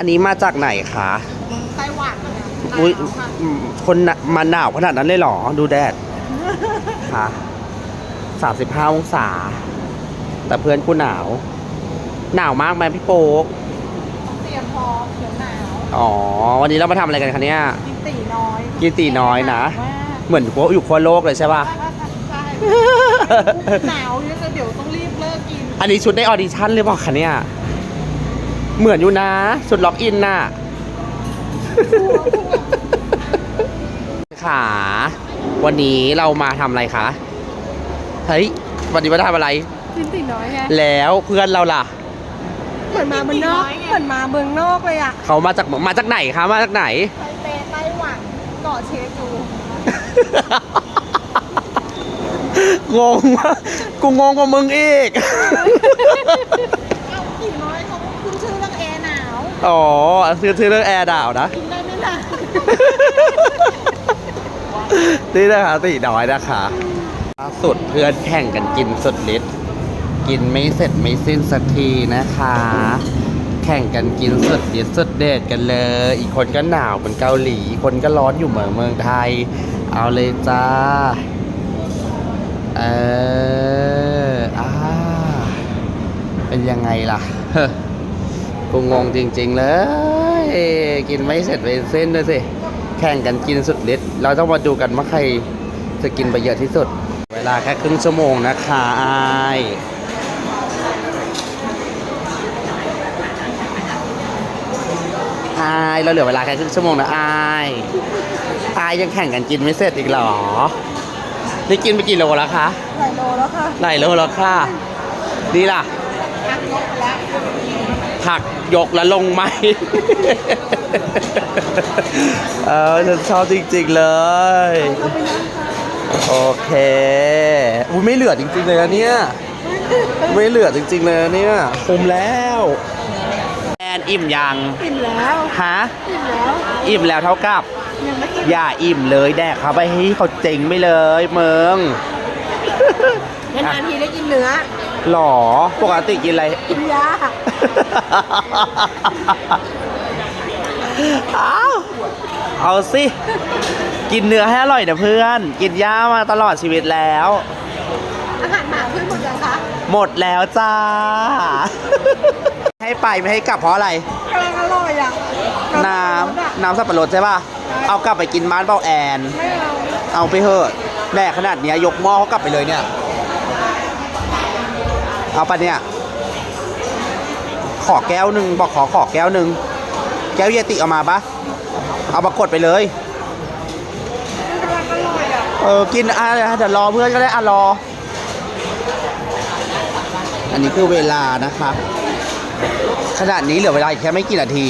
อันนี้มาจากไหนคะไต้หวันหนาวอุ้ยค่ะอืมคนน่ะมาหนาวขนาดนั้นเลยเหรอ ดูแดดค่ะสามสิบห้าองศา แต่เพื่อนกูหนาว หนาวมากไหมพี่โป๊กต้องเตรียมพร้อมเดี๋ยวหนาวอ๋อ วันนี้เรามาทำอะไรกันคะเนี่ย กินตีน้อยกินตีน้อยนะมากเหมือนพวกอยู่ขั้วโลกเลยใช่ป่ะ ใช่หนาวเยอะเลยเดี๋ยวต้องรีบเลิกกิน อันนี้ชุดได้ออดิชั่นหรือเปล่าคะเนี่ย เหมือนอยู่นะชุดล็อกอินน่ะขาวันนี้เรามาทำอะไรคะ เฮ้ย วันนี้มาทำอะไร กินตีน้อยไง แล้วเพื่อนเราล่ะ เหมือนมาเมืองนอก เหมือนมาเมืองนอกเลยอะเขามาจากมาจากไหนคะ มาจากไหน ไทเปไต้หวันเกาะเชจู งงมากกูงงกว่ามึงอีก เอาตีน้อยเขาขึ้นชื่อเรื่องแอร์หนาว อ๋อคือชื่อเรื่องแอร์ดาวนะ กินได้ไหมล่ะนี่นะคะตีน้อยนะคะล่าสุดเพื่อนแข่งกันกินสุดฤทธิ์กินไม่เสร็จไม่สิ้นสักทีนะคะ แข่งกันกินสุดฤทธิ์สุดเดชกันเลย อีกคนก็หนาวเหมือนเกาหลี อีกคนก็ร้อนอยู่เหมือนเมืองไทย เอาเลยจ้า เอออ่าเป็นยังไงล่ะ กูงงจริง ๆ เลย กินไม่เสร็จไปเส้นด้วยสิ แข่งกันกินสุดฤทธิ์เราต้องมาดูกันว่าใครจะกินไปเยอะที่สุด เวลาแค่ครึ่งชั่วโมงนะคะอายอายเราเหลือเวลาแค่ครึ่งชั่วโมงนะอายอายยังแข่งกันกินไม่เสร็จอีกเหรอ นี่กินไปกี่โลแล้วคะหลายโลแล้วค่ะหลายโลแล้วค่ะ ดีล่ะ พักยกไปแล้วผักยกแล้วลงไหม เออฉันชอบจริงๆเลยเอาไปนั่งค่ะโอเคอุ้ยไม่เหลือจริงๆเลยนะเนี่ย ไม่เหลือจริงๆเลยนะเนี่ยคุมแล้วแอนอิ่มยังอิ่มแล้วฮะอิ่มแล้ว อิ่มแล้วเท่ากับ ยังไม่กินอย่าอิ่มเลยแดกเขาไปให้เขาเจ๋งไปเลยเมือง นานๆทีได้กินเนื้อ หรอ ปกติกินอะไร กินยาเอาเอาสิ กินเนื้อให้อร่อยนะเพื่อน กินย่ามาตลอดชีวิตแล้ว อาหารหมาขึ้นหมดยังคะหมดแล้วจ้า ให้ไปไม่ให้กลับเพราะอะไร กำลังอร่อยอะน้ำน้ำสับปะรดใช่ป่ะ เอากลับไปกินบ้านเป้าแอน ไม่เอา เอาไปเถอะแดกขนาดเนี้ยยกหม้อเขากลับไปเลยเนี่ย เอาปะเนี่ย ขอแก้วหนึ่งบอกขอขอแก้วหนึ่งแก้วเยติเอามาปะเอาปรากฏไปเลยเออกินอะเดี๋ยวรอเพื่อนก็ได้อะรอ อันนี้คือเวลานะครับขนาดนี้เหลือเวลาอีกแค่ไม่กี่นาที